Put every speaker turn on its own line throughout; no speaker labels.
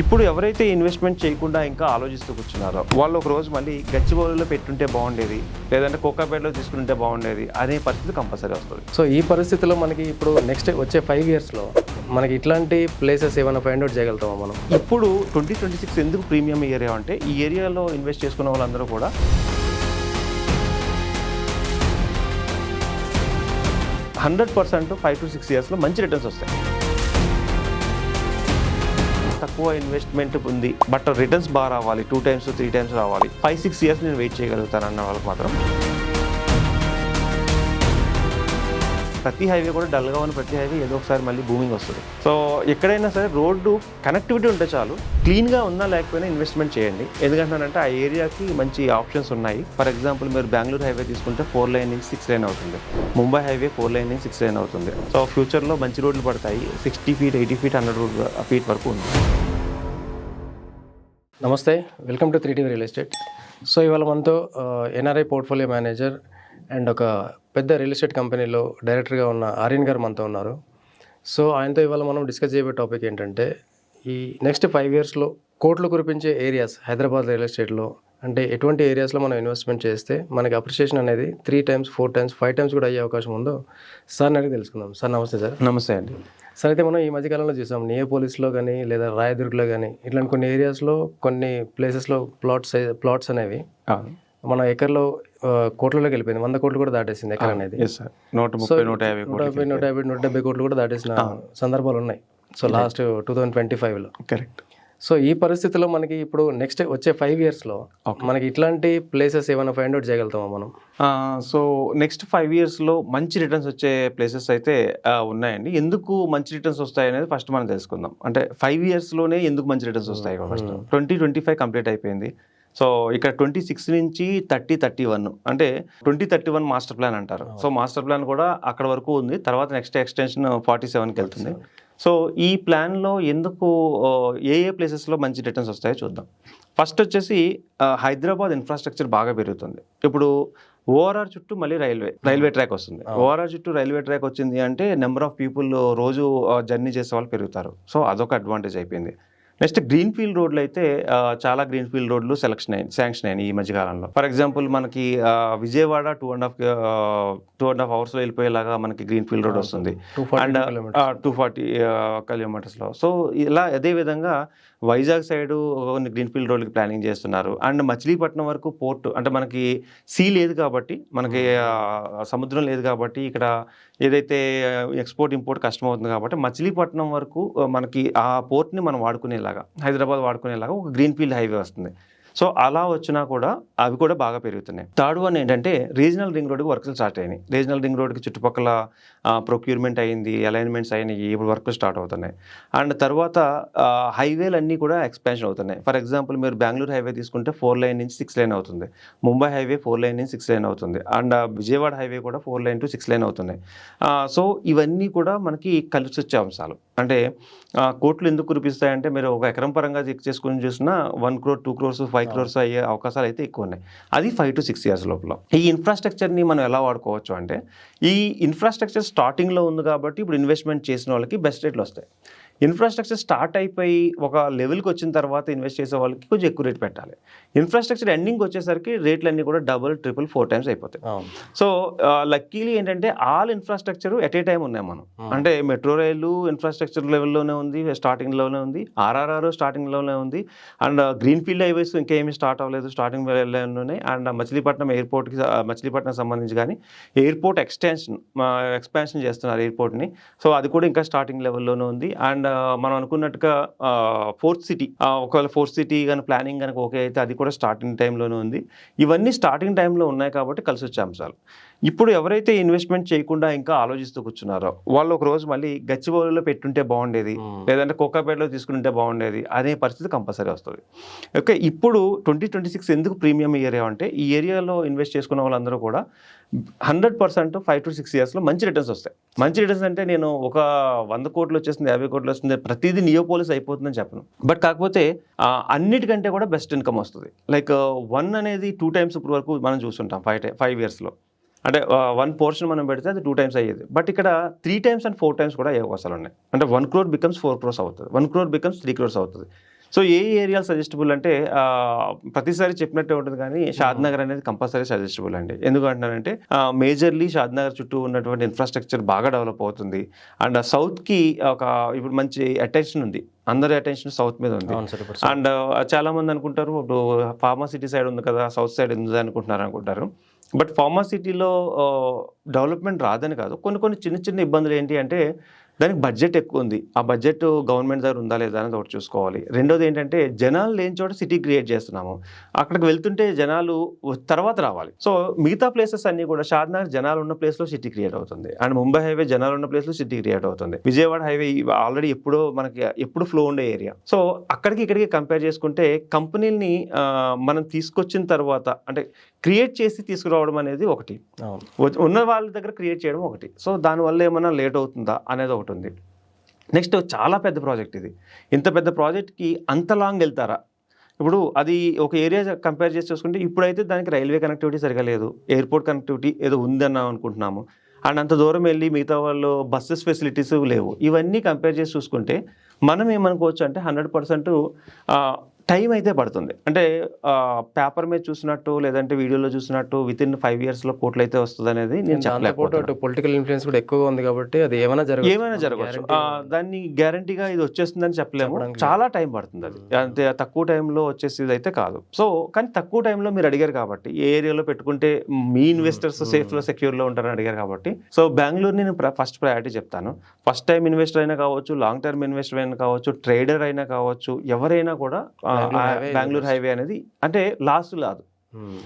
ఇప్పుడు ఎవరైతే ఇన్వెస్ట్మెంట్ చేయకుండా ఇంకా ఆలోచిస్తూ కూర్చున్నారో వాళ్ళు ఒక రోజు మళ్ళీ గచ్చిబౌలిలో పెట్టుంటే బాగుండేది లేదంటే కోకాపేటలో తీసుకుంటే బాగుండేది అనే పరిస్థితి కంపల్సరీ వస్తుంది.
సో ఈ పరిస్థితిలో మనకి ఇప్పుడు నెక్స్ట్ వచ్చే ఫైవ్ ఇయర్స్లో మనకి ఇట్లాంటి ప్లేసెస్ ఏమైనా ఫైండ్ అవుట్ చేయగలుగుతామా మనం?
ఇప్పుడు ట్వంటీ ట్వంటీ సిక్స్ ఎందుకు ప్రీమియం ఏరియా అంటే ఈ ఏరియాలో ఇన్వెస్ట్ చేసుకున్న వాళ్ళందరూ కూడా hundred percent five to six ఇయర్స్లో మంచి రిటర్న్స్ వస్తాయి. తక్కువ ఇన్వెస్ట్మెంట్ ఉంది బట్ రిటర్న్స్ బాగా రావాలి. టూ టైమ్స్ త్రీ టైమ్స్ రావాలి. ఫైవ్ సిక్స్ ఇయర్స్ నేను వెయిట్ చేయగలుగుతాను అన్న వాళ్ళకి మాత్రం. ప్రతి హైవే కూడా డల్గా ఉన్న ప్రతి హైవే ఏదో ఒకసారి మళ్ళీ బూమింగ్ వస్తుంది. సో ఎక్కడైనా సరే రోడ్డు కనెక్టివిటీ ఉంటే చాలు. క్లీన్గా ఉన్నా లేకపోయినా ఇన్వెస్ట్మెంట్ చేయండి. ఎందుకంటానంటే ఆ ఏరియాకి మంచి ఆప్షన్స్ ఉన్నాయి. ఫర్ ఎగ్జాంపుల్ మీరు బెంగళూరు హైవే తీసుకుంటే ఫోర్ లైన్ నుంచి సిక్స్ లైన్ అవుతుంది. ముంబై హైవే ఫోర్ లైన్ నుంచి సిక్స్ లైన్ అవుతుంది. సో ఫ్యూచర్లో మంచి రోడ్లు పడతాయి. Sixty feet eighty feet hundred feet వరకు ఉంది.
నమస్తే welcome to three TV real estate. So ఇవాళ మనతో ఎన్ఆర్ఐ పోర్ట్ఫోలియో మేనేజర్ అండ్ ఒక పెద్ద రియల్ ఎస్టేట్ కంపెనీలో డైరెక్టర్గా ఉన్న ఆర్యన్ గారు మనతో ఉన్నారు. సో ఆయనతో ఇవాళ మనం డిస్కస్ చేయబోయే టాపిక్ ఏంటంటే ఈ నెక్స్ట్ ఫైవ్ ఇయర్స్లో కోట్లు కురిపించే ఏరియాస్ హైదరాబాద్ రియల్ ఎస్టేట్లో అంటే ఎటువంటి ఏరియాస్లో మనం ఇన్వెస్ట్మెంట్ చేస్తే మనకి అప్రిషియేషన్ అనేది three times four times five times కూడా అయ్యే అవకాశం ఉందో సార్ అడిగి తెలుసుకుందాం. సార్ నమస్తే సార్.
నమస్తే అండి.
సార్ అయితే మనం ఈ మధ్యకాలంలో చూసాం నియోపోలిస్లో కానీ లేదా రాయదుర్గ్లో కానీ ఇట్లాంటి కొన్ని ఏరియాస్లో కొన్ని ప్లేసెస్లో ప్లాట్స్ ప్లాట్స్ అనేవి మన ఎకర్లో కోట్లలోకి వెళ్ళిపోయింది. వంద కోట్లు కూడా దాటేసింది ఎకర్ అనేది.
నూట ముప్పై యాభై
నూట యాభై నూట యాభై నూట డెబ్బై కోట్లు కూడా దాటేసిన సందర్భాలు ఉన్నాయి. So last two thousand twenty ఫైవ్లో
కరెక్ట్
సో ఈ పరిస్థితిలో మనకి ఇప్పుడు నెక్స్ట్ వచ్చే ఫైవ్ ఇయర్స్లో మనకి ఇట్లాంటి ప్లేసెస్ ఏమైనా ఫైండ్ అవుట్ చేయగలుగుతామా మనం?
సో నెక్స్ట్ ఫైవ్ ఇయర్స్లో మంచి రిటర్న్స్ వచ్చే ప్లేసెస్ అయితే ఉన్నాయండి. ఎందుకు మంచి రిటర్న్స్ వస్తాయి అనేది ఫస్ట్ మనం తెలుసుకుందాం. అంటే ఫైవ్ ఇయర్స్లోనే ఎందుకు మంచి రిటర్న్స్ వస్తాయి first twenty twenty five complete అయిపోయింది. సో ఇక్కడ ట్వంటీ సిక్స్ నుంచి థర్టీ థర్టీ వన్ అంటే twenty thirty one master plan అంటారు సో మాస్టర్ ప్లాన్ కూడా అక్కడ వరకు ఉంది. తర్వాత నెక్స్ట్ ఎక్స్టెన్షన్ ఫార్టీ సెవెన్కి వెళ్తుంది. సో ఈ ప్లాన్లో ఎందుకు ఏ ఏ ప్లేసెస్లో మంచి రిటర్న్స్ వస్తాయో చూద్దాం. ఫస్ట్ వచ్చేసి హైదరాబాద్ ఇన్ఫ్రాస్ట్రక్చర్ బాగా పెరుగుతుంది. ఇప్పుడు ఓఆర్ఆర్ చుట్టూ మళ్ళీ రైల్వే రైల్వే ట్రాక్ వస్తుంది. ఓఆర్ఆర్ చుట్టూ రైల్వే ట్రాక్ వచ్చింది అంటే నెంబర్ ఆఫ్ పీపుల్ రోజు జర్నీ చేసే వాళ్ళు పెరుగుతారు. సో అదొక అడ్వాంటేజ్ అయిపోయింది. నెక్స్ట్ గ్రీన్ ఫీల్డ్ రోడ్లు అయితే చాలా గ్రీన్ ఫీల్డ్ రోడ్లు సెలక్షన్ అయ్యి శాంక్షన్ అయినాయి ఈ మధ్యకాలంలో ఫర్ ఎగ్జాంపుల్ మనకి Vijayawada two and half two and half అవర్స్లో వెళ్ళిపోయేలాగా మనకి గ్రీన్ ఫీల్డ్ రోడ్ వస్తుంది.
Two forty
and
kilometers.
Two forty కిలోమీటర్స్లో. So ఇలా అదే విధంగా వైజాగ్ సైడ్ కొన్ని గ్రీన్ ఫీల్డ్ రోడ్లకి ప్లానింగ్ చేస్తున్నారు. అండ్ మచిలీపట్నం వరకు పోర్ట్ అంటే మనకి సీ లేదు కాబట్టి మనకి సముద్రం లేదు కాబట్టి ఇక్కడ ఏదైతే ఎక్స్పోర్ట్ ఇంపోర్ట్ కష్టం అవుతుంది కాబట్టి మచిలీపట్నం వరకు మనకి ఆ పోర్ట్ని మనం వాడుకునేలాగా హైదరాబాద్ వాడుకునేలాగా ఒక గ్రీన్ ఫీల్డ్ హైవే వస్తుంది. సో అలా వచ్చినా కూడా అవి కూడా బాగా పెరుగుతున్నాయి. థర్డ్ వన్ ఏంటంటే రీజనల్ రింగ్ రోడ్కి వర్క్లు స్టార్ట్ అయినాయి. రీజనల్ రింగ్ రోడ్కి చుట్టుపక్కల ప్రొక్యూర్మెంట్ అయింది అలైన్మెంట్స్ అయినాయి ఇప్పుడు వర్క్లు స్టార్ట్ అవుతున్నాయి. అండ్ తర్వాత హైవేలు అన్నీ కూడా ఎక్స్పాన్షన్ అవుతున్నాయి. ఫర్ ఎగ్జాంపుల్ మీరు బెంగళూరు హైవే తీసుకుంటే ఫోర్ లైన్ నుంచి సిక్స్ లైన్ అవుతుంది. ముంబై హైవే ఫోర్ లైన్ నుంచి సిక్స్ లైన్ అవుతుంది. అండ్ విజయవాడ హైవే కూడా four lane to six lane అవుతున్నాయి. సో ఇవన్నీ కూడా మనకి కలిసి వచ్చే అంశాలు. అంటే కోట్లు ఎందుకు కురిపిస్తాయంటే మీరు ఒక ఎకరం పరంగా చెక్ చేసుకుని చూసినా one crore two crores five crores అయ్యే అవకాశాలు అయితే ఎక్కువ ఉన్నాయి అది ఫైవ్ టు సిక్స్ ఇయర్స్ లోపల. ఈ ఇన్ఫ్రాస్ట్రక్చర్ని మనం ఎలా వాడుకోవచ్చు అంటే ఈ ఇన్ఫ్రాస్ట్రక్చర్ స్టార్టింగ్లో ఉంది కాబట్టి ఇప్పుడు ఇన్వెస్ట్మెంట్ చేసిన వాళ్ళకి బెస్ట్ రేట్లు వస్తాయి. ఇన్ఫ్రాస్ట్రక్చర్ స్టార్ట్ అయిపోయి ఒక లెవెల్కి వచ్చిన తర్వాత ఇన్వెస్ట్ చేసే వాళ్ళకి కొంచెం ఎక్కువ రేట్ పెట్టాలి. ఇన్ఫ్రాస్ట్రక్చర్ ఎండింగ్ వచ్చేసరికి రేట్లు అన్నీ కూడా డబుల్ ట్రిపుల్ ఫోర్ టైమ్స్ అయిపోతాయి. సో లక్కీలీ ఏంటంటే all infrastructure at a time ఉన్నాయి మనం. అంటే మెట్రో రైలు ఇన్ఫ్రాస్ట్రక్చర్ లెవెల్లోనే ఉంది స్టార్టింగ్లోనే ఉంది ఆర్ఆర్ఆర్ స్టార్టింగ్లోనే ఉంది అండ్ గ్రీన్ ఫీల్డ్ హైవేస్ ఇంకేమీ స్టార్ట్ అవ్వలేదు స్టార్టింగ్ ఉన్నాయి అండ్ మచిలీపట్నం ఎయిర్పోర్ట్కి మచిలీపట్నం సంబంధించి కానీ ఎయిర్పోర్ట్ ఎక్స్టెన్షన్ ఎక్స్పాన్షన్ చేస్తున్నారు ఎయిర్పోర్ట్ని సో అది కూడా ఇంకా స్టార్టింగ్ లెవెల్లోనే ఉంది అండ్ మనం అనుకున్నట్టుగా ఫోర్త్ సిటీ ఒకవేళ ఫోర్త్ సిటీ కానీ ప్లానింగ్ కనుక ఓకే అయితే అది కూడా స్టార్టింగ్ టైంలోనే ఉంది. ఇవన్నీ స్టార్టింగ్ టైంలో ఉన్నాయి కాబట్టి కలిసి వచ్చే అంశాలు ఇప్పుడు ఎవరైతే ఇన్వెస్ట్మెంట్ చేయకుండా ఇంకా ఆలోచిస్తూ కూర్చున్నారో వాళ్ళు ఒక రోజు మళ్ళీ గచ్చిబౌలిలో పెట్టుంటే బాగుండేది లేదంటే కోకాపేటలో తీసుకుంటే బాగుండేది అనే పరిస్థితి కంపల్సరీ వస్తుంది. ఓకే ఇప్పుడు ట్వంటీ ట్వంటీ సిక్స్ ఎందుకు ప్రీమియం ఏరియా అంటే ఈ ఏరియాలో ఇన్వెస్ట్ చేసుకున్న వాళ్ళందరూ కూడా hundred percent five to six ఇయర్స్లో మంచి రిటర్న్స్ వస్తాయి. మంచి రిటర్న్స్ అంటే నేను ఒక వంద కోట్లు వచ్చేస్తుంది యాభై కోట్లు వస్తుంది ప్రతిదీ నియోపోలిస్ అయిపోతుందని చెప్పను. బట్ కాకపోతే అన్నిటికంటే కూడా బెస్ట్ ఇన్కమ్ వస్తుంది. లైక్ వన్ అనేది టూ టైమ్స్ ఇప్పుడు వరకు మనం చూస్తుంటాం ఫైవ్ ఫైవ్ ఇయర్స్లో అంటే వన్ పోర్షన్ మనం పెడితే అది టూ టైమ్స్ అయ్యేది. బట్ ఇక్కడ three times and four times కూడా అయ్యే అవకాశాలు ఉన్నాయి. అంటే one crore becomes four crores అవుతుంది. One crore becomes three crores అవుతుంది. సో ఏ ఏరియా సజెస్టబుల్ అంటే ప్రతిసారి చెప్పినట్టే ఉంటుంది కానీ షాద్ నగర్ అనేది కంపల్సరీ సజెస్టబుల్ అండి. ఎందుకు అంటున్నానంటే మేజర్లీ షాద్ నగర్ చుట్టూ ఉన్నటువంటి ఇన్ఫ్రాస్ట్రక్చర్ బాగా డెవలప్ అవుతుంది. అండ్ సౌత్కి ఒక ఇప్పుడు మంచి అటెన్షన్ ఉంది. అందరి అటెన్షన్ సౌత్ మీద ఉంది. అండ్ చాలా మంది అనుకుంటారు ఇప్పుడు ఫార్మా సిటీ సైడ్ ఉంది కదా సౌత్ సైడ్ ఉంది అనుకుంటున్నారు అనుకుంటారు. బట్ ఫార్మా సిటీలో డెవలప్మెంట్ రాదని కాదు. కొన్ని కొన్ని చిన్న చిన్న ఇబ్బందులు ఏంటి అంటే దానికి బడ్జెట్ ఎక్కువ ఉంది. ఆ బడ్జెట్ గవర్నమెంట్ దగ్గర ఉందా లేదా అనేది ఒకటి చూసుకోవాలి. రెండోది ఏంటంటే జనాలు లేని చోట సిటీ క్రియేట్ చేస్తున్నాము. అక్కడికి వెళ్తుంటే జనాలు తర్వాత రావాలి. సో మిగతా ప్లేసెస్ అన్ని కూడా షాద్నగర్ జనాలు ఉన్న ప్లేస్లో సిటీ క్రియేట్ అవుతుంది. అండ్ ముంబై హైవే జనాలు ఉన్న ప్లేస్లో సిటీ క్రియేట్ అవుతుంది. విజయవాడ హైవే ఆల్రెడీ ఎప్పుడో మనకి ఎప్పుడు ఫ్లో ఉండే ఏరియా. సో అక్కడికి ఇక్కడికి కంపేర్ చేసుకుంటే కంపెనీని మనం తీసుకొచ్చిన తర్వాత అంటే క్రియేట్ చేసి తీసుకురావడం అనేది ఒకటి. ఉన్న వాళ్ళ దగ్గర క్రియేట్ చేయడం ఒకటి. సో దానివల్ల ఏమైనా లేట్ అవుతుందా అనేది ఒకటి. ఉంది నెక్స్ట్ చాలా పెద్ద ప్రాజెక్ట్ ఇది. ఇంత పెద్ద ప్రాజెక్ట్కి అంత లాంగ్ వెళ్తారా? ఇప్పుడు అది ఒక ఏరియా కంపేర్ చేసి చూసుకుంటే ఇప్పుడైతే దానికి రైల్వే కనెక్టివిటీ సరిగా లేదు. ఎయిర్పోర్ట్ కనెక్టివిటీ ఏదో ఉందన్నాం అనుకుంటున్నాము. అండ్ అంత దూరం వెళ్ళి మిగతా వాళ్ళు బస్సెస్ ఫెసిలిటీస్ లేవు. ఇవన్నీ కంపేర్ చేసి చూసుకుంటే మనం ఏమనుకోవచ్చు అంటే హండ్రెడ్ పర్సెంట్ టైం అయితే పడుతుంది. అంటే పేపర్ మీద చూసినట్టు లేదంటే వీడియోలో చూసినట్టు విత్ ఇన్ ఫైవ్ ఇయర్స్లో కోట్లు అయితే వస్తుంది అనేది నేను
అటు పొలిటికల్ ఇన్ఫ్లుయెన్స్ కూడా ఎక్కువగా ఉంది కాబట్టి అది ఏమైనా జరగదు
ఏమైనా జరగవచ్చు. దాన్ని గ్యారంటీగా ఇది వచ్చేస్తుందని చెప్పలేము. చాలా టైం పడుతుంది అది. అంతే తక్కువ టైంలో వచ్చేసేది అయితే కాదు. సో కానీ తక్కువ టైంలో మీరు అడిగారు కాబట్టి ఏ ఏరియాలో పెట్టుకుంటే మీ ఇన్వెస్టర్స్ సేఫ్లో సెక్యూర్లో ఉంటారని అడిగారు కాబట్టి. సో బెంగళూరు నేను ఫస్ట్ ప్రయారిటీ చెప్తాను. ఫస్ట్ టైం ఇన్వెస్టర్ అయినా కావచ్చు లాంగ్ టర్మ్ ఇన్వెస్టర్ అయినా కావచ్చు ట్రేడర్ అయినా కావచ్చు ఎవరైనా కూడా
బెంగళూరు
హైవే అనేది అంటే లాస్ట్ కాదు.
Hmm.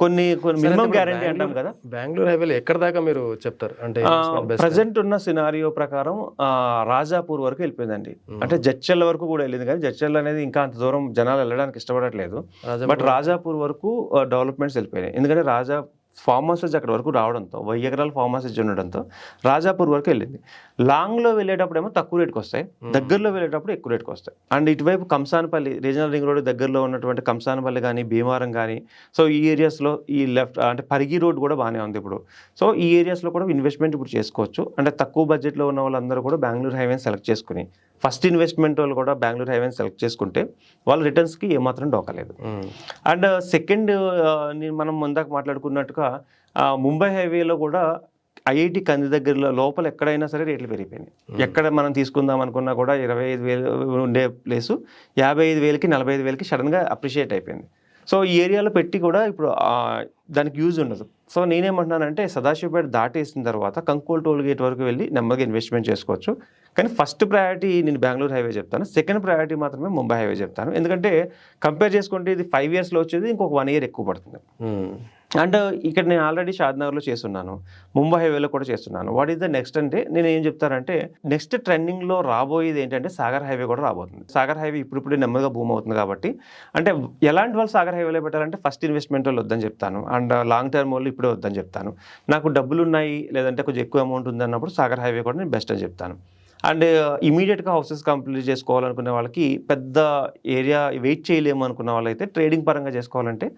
కొన్ని కొన్ని మినిమం గ్యారంటీ అంటాం కదా.
బెంగళూరు హైవేలో ఎక్కడ దాకా మీరు చెప్తారు? అంటే
ప్రజెంట్ ఉన్న సినారియో ప్రకారం రాజాపూర్ వరకు వెళ్ళిపోయిందండి. అంటే జడ్చల్ వరకు కూడా వెళ్ళింది కానీ జడ్చల్ అనేది ఇంకా అంత దూరం జనాలు వెళ్ళడానికి ఇష్టపడట్లేదు. బట్ రాజాపూర్ వరకు డెవలప్మెంట్స్ వెళ్ళిపోయినాయి. ఎందుకంటే రాజా ఫార్మ్ హౌసెస్ అక్కడ వరకు రావడంతో వెయ్యి ఎకరాల ఫార్మ్ హౌసెస్ ఉండడంతో రాజాపూర్ వరకు వెళ్ళింది. లాంగ్లో వెళ్ళేటప్పుడు ఏమో తక్కువ రేట్కి వస్తాయి. దగ్గరలో వెళ్ళేటప్పుడు ఎక్కువ రేట్కి వస్తాయి. అండ్ ఇటువైపు కంసానపల్లి రీజనల్ రింగ్ రోడ్ దగ్గరలో ఉన్నటువంటి కంసానపల్లి కానీ భీమవరం కానీ సో ఈ ఏరియాస్లో ఈ లెఫ్ట్ అంటే పరిగి రోడ్ కూడా బాగానే ఉంది ఇప్పుడు. సో ఈ ఏరియాస్లో కూడా ఇన్వెస్ట్మెంట్ ఇప్పుడు చేసుకోవచ్చు. అంటే తక్కువ బడ్జెట్లో ఉన్న వాళ్ళందరూ కూడా బెంగళూరు హైవేని సెలెక్ట్ చేసుకుని ఫస్ట్ ఇన్వెస్ట్మెంట్ వాళ్ళు కూడా బెంగళూరు హైవేని సెలెక్ట్ చేసుకుంటే వాళ్ళ రిటర్న్స్కి ఏమాత్రం డోకలేదు. అండ్ సెకండ్ నేను మనం ముందాక మాట్లాడుకున్నట్టుగా ఆ, ముంబై హైవేలో కూడా ఐఐటి కంది దగ్గరలో లోపల ఎక్కడైనా సరే రేట్లు పెరిగిపోయినాయి. ఎక్కడ మనం తీసుకుందాం అనుకున్నా కూడా ఇరవై ఐదు వేలు ఉండే ప్లేసు యాభై ఐదు వేలకి నలభై ఐదు వేలకి సడన్గా అప్రిషియేట్ అయిపోయింది. సో ఈ ఏరియాలో పెట్టి కూడా ఇప్పుడు దానికి యూజ్ ఉండదు. సో నేనేమంటున్నానంటే సదాశివపేట దాటేసిన తర్వాత కంకోల్ టోల్ గేట్ వరకు వెళ్ళి నెమ్మదిగా ఇన్వెస్ట్మెంట్ చేసుకోవచ్చు. కానీ ఫస్ట్ ప్రయారిటీ నేను బెంగళూరు హైవే చెప్తాను. సెకండ్ ప్రయారిటీ మాత్రమే ముంబై హైవే చెప్తాను. ఎందుకంటే కంపేర్ చేసుకుంటే ఇది ఫైవ్ ఇయర్స్లో వచ్చేది ఇంకొక వన్ ఇయర్ ఎక్కువ పడుతుంది. అండ్ uh, ఇక్కడ నేను ఆల్రెడీ షాద్నగర్లో చేస్తున్నాను. ముంబై హైవేలో కూడా చేస్తున్నాను. వాట్ ఈస్ ద నెక్స్ట్ అంటే నేను ఏం చెప్తానంటే నెక్స్ట్ ట్రెండింగ్లో రాబోయేది ఏంటంటే సాగర్ హైవే కూడా రాబోతుంది. సాగర్ హైవే ఇప్పుడిప్పుడే నెమ్మదిగా భూమి అవుతుంది కాబట్టి అంటే ఎలాంటి వాళ్ళు సాగర్ హైవేలో పెట్టాలంటే ఫస్ట్ ఇన్వెస్ట్మెంట్ వాళ్ళు వద్దని చెప్తాను. అండ్ లాంగ్ టర్మ్ వాళ్ళు ఇప్పుడే వద్దని చెప్తాను. నాకు డబ్బులు ఉన్నాయి లేదంటే కొంచెం ఎక్కువ అమౌంట్ ఉంది అన్నప్పుడు సాగర్ హైవే కూడా నేను బెస్ట్ అని చెప్తాను. అండ్ ఇమీడియట్గా హౌసెస్ కంప్లీట్ చేసుకోవాలనుకునే వాళ్ళకి పెద్ద ఏరియా వెయిట్ చేయలేము అనుకున్న వాళ్ళైతే ట్రేడింగ్ పరంగా చేసుకోవాలంటే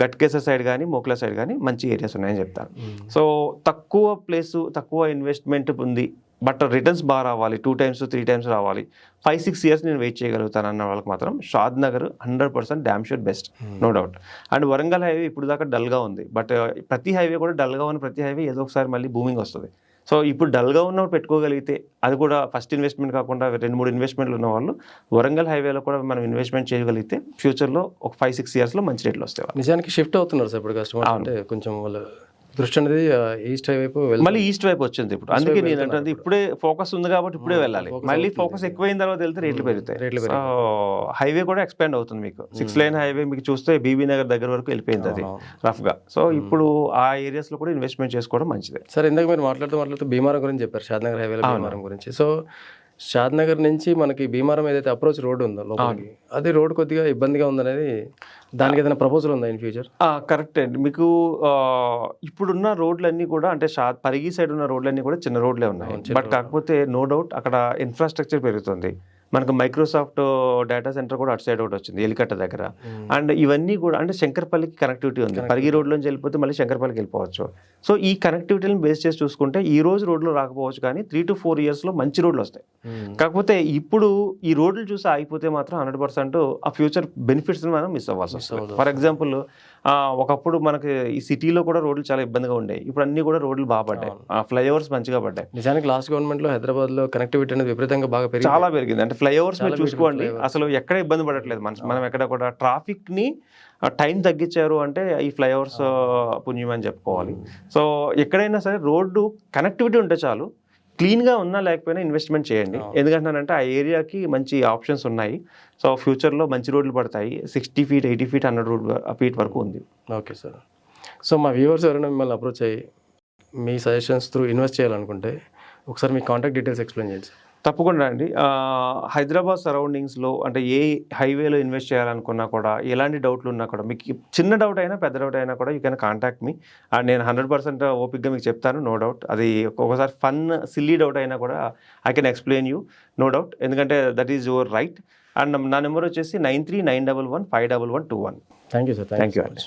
గట్కేసర్ సైడ్ కానీ మోక్లా సైడ్ కానీ మంచి ఏరియాస్ ఉన్నాయని చెప్తాను సో తక్కువ ప్లేస్ తక్కువ ఇన్వెస్ట్మెంట్ ఉంది బట్ రిటర్న్స్ బాగా రావాలి. టూ టైమ్స్ త్రీ టైమ్స్ రావాలి. ఫైవ్ సిక్స్ ఇయర్స్ నేను వెయిట్ చేయగలుగుతాను అన్న వాళ్ళకి మాత్రం Shadnagar hundred percent damn sure best no doubt. And Warangal highway ఇప్పుడు దాకా డల్గా ఉంది బట్ ప్రతి హైవే కూడా డల్గా ఉన్న ప్రతి హైవే ఏదో ఒకసారి మళ్ళీ బూమింగ్ వస్తుంది. సో ఇప్పుడు డల్గా ఉన్నప్పుడు పెట్టుకోగలిగితే అది కూడా ఫస్ట్ ఇన్వెస్ట్మెంట్ కాకుండా రెండు మూడు ఇన్వెస్ట్మెంట్లు ఉన్న వాళ్ళు వరంగల్ హైవేలో కూడా మనం ఇన్వెస్ట్మెంట్ చేయగలిగితే ఫ్యూచర్లో ఒక ఫైవ్ సిక్స్ ఇయర్స్లో మంచి రేట్లు వస్తాయి
నిజానికి షిఫ్ట్ అవుతున్నారు సార్ ఇప్పుడు కస్టమర్ అంటే కొంచెం వాళ్ళ దృష్టి అనేది ఈస్ట్ వైపు
మళ్ళీ ఈస్ట్ వైపు వచ్చింది ఇప్పుడు. అందుకే నేను అంటే ఇప్పుడే ఫోకస్ ఉంది కాబట్టి ఇప్పుడే వెళ్ళాలి. మళ్ళీ. ఫోకస్ ఎక్కువైన తర్వాత వెళ్తే రేట్లు పెరుగుతాయి. హైవే కూడా ఎక్స్పాండ్ అవుతుంది మీకు. సిక్స్ లైన్ హైవే మీకు చూస్తే బీబీ నగర్ దగ్గర వరకు వెళ్ళిపోయింది అది రఫ్గా. సో ఇప్పుడు ఆ ఏరియాస్లో కూడా ఇన్వెస్ట్మెంట్ చేసుకోవడం మంచిదే.
సార్ ఇందాక మీరు మాట్లాడుతూ మాట్లాడుతూ భీమారం గురించి చెప్పారు షాద్నగర్ హైవేలో భీమారం గురించి. సో షాద్నగర్ నుంచి మనకి భీమారం ఏదైతే అప్రోచ్ రోడ్ ఉందో లోపలికి అది రోడ్ కొద్దిగా ఇబ్బందిగా ఉందనేది దానికి ఏదైనా ప్రపోజల్ ఉందా ఇన్ ఫ్యూచర్
కరెక్ట్ అండి. మీకు ఇప్పుడున్న రోడ్లన్నీ కూడా అంటే షా పరిగి సైడ్ ఉన్న రోడ్లన్నీ కూడా చిన్న రోడ్లే ఉన్నాయి. బట్ కాకపోతే నో డౌట్ అక్కడ ఇన్ఫ్రాస్ట్రక్చర్ పెరుగుతుంది. మనకు మైక్రోసాఫ్ట్ డేటా సెంటర్ కూడా అటు సైడ్ ఒకటి వచ్చింది ఎలికట్ట దగ్గర. అండ్ ఇవన్నీ కూడా అంటే శంకర్పల్లికి కనెక్టివిటీ ఉంది. పరిగి రోడ్లోంచి వెళ్ళిపోతే మళ్ళీ శంకర్పల్లికి వెళ్ళిపోవచ్చు. సో ఈ కనెక్టివిటీని బేస్ చేసి చూసుకుంటే ఈ రోజు రోడ్లు రాకపోవచ్చు కానీ త్రీ టు ఫోర్ ఇయర్స్లో మంచి రోడ్లు వస్తాయి. కాకపోతే ఇప్పుడు ఈ రోడ్లు చూసి ఆగిపోతే మాత్రం హండ్రెడ్ పర్సెంట్ ఆ ఫ్యూచర్ బెనిఫిట్స్ మనం మిస్ అవ్వాల్సి వస్తుంది. ఫర్ ఎగ్జాంపుల్ ఒకప్పుడు మనకి ఈ సిటీలో కూడా రోడ్లు చాలా ఇబ్బందిగా ఉండేవి. ఇప్పుడు అన్ని కూడా రోడ్లు బాగా పడ్డాయి. ఫ్లైఓవర్స్ మంచిగా పడ్డాయి.
నిజానికి లాస్ట్ గవర్నమెంట్లో హైదరాబాద్లో కనెక్టివిటీ అనేది విపరీతంగా బాగా పెరిగి
చాలా పెరిగింది. అంటే ఫ్లైఓవర్స్ మీరు చూసుకోండి
పెరిగింది
అసలు ఎక్కడ ఇబ్బంది పడట్లేదు మన మనం ఎక్కడ కూడా ట్రాఫిక్ని టైం తగ్గించారు అంటే ఈ ఫ్లైఓవర్స్ పుణ్యం అని చెప్పుకోవాలి. సో ఎక్కడైనా సరే రోడ్డు కనెక్టివిటీ ఉంటే చాలు. క్లీన్గా ఉన్నా లేకపోయినా ఇన్వెస్ట్మెంట్ చేయండి. ఎందుకంటానంటే ఆ ఏరియాకి మంచి ఆప్షన్స్ ఉన్నాయి. సో ఫ్యూచర్లో మంచి రోడ్లు పడతాయి. Sixty feet eighty feet hundred road feet వరకు ఉంది.
Okay sir. సో మా వ్యూవర్స్ ఎవరైనా మిమ్మల్ని అప్రోచ్ అయ్యి మీ సజెషన్స్ త్రూ ఇన్వెస్ట్ చేయాలనుకుంటే ఒకసారి మీ కాంటాక్ట్ డీటెయిల్స్ ఎక్స్ప్లెయిన్ చేయండి సార్.
తప్పకుండా అండి. హైదరాబాద్ సరౌండింగ్స్లో అంటే ఏ హైవేలో ఇన్వెస్ట్ చేయాలనుకున్నా కూడా ఎలాంటి డౌట్లు ఉన్నా కూడా మీకు చిన్న డౌట్ అయినా పెద్ద డౌట్ అయినా కూడా you can contact me. And నేను హండ్రెడ్ పర్సెంట్ ఓపిక్గా మీకు చెప్తాను నో డౌట్. అది ఒక్కొక్కసారి ఫన్ సిల్లీ డౌట్ అయినా కూడా I can explain you no doubt. ఎందుకంటే that is your right. And నా నెంబర్ వచ్చేసి nine three nine double one five double one two one.
Thank you sir
thank you అండి.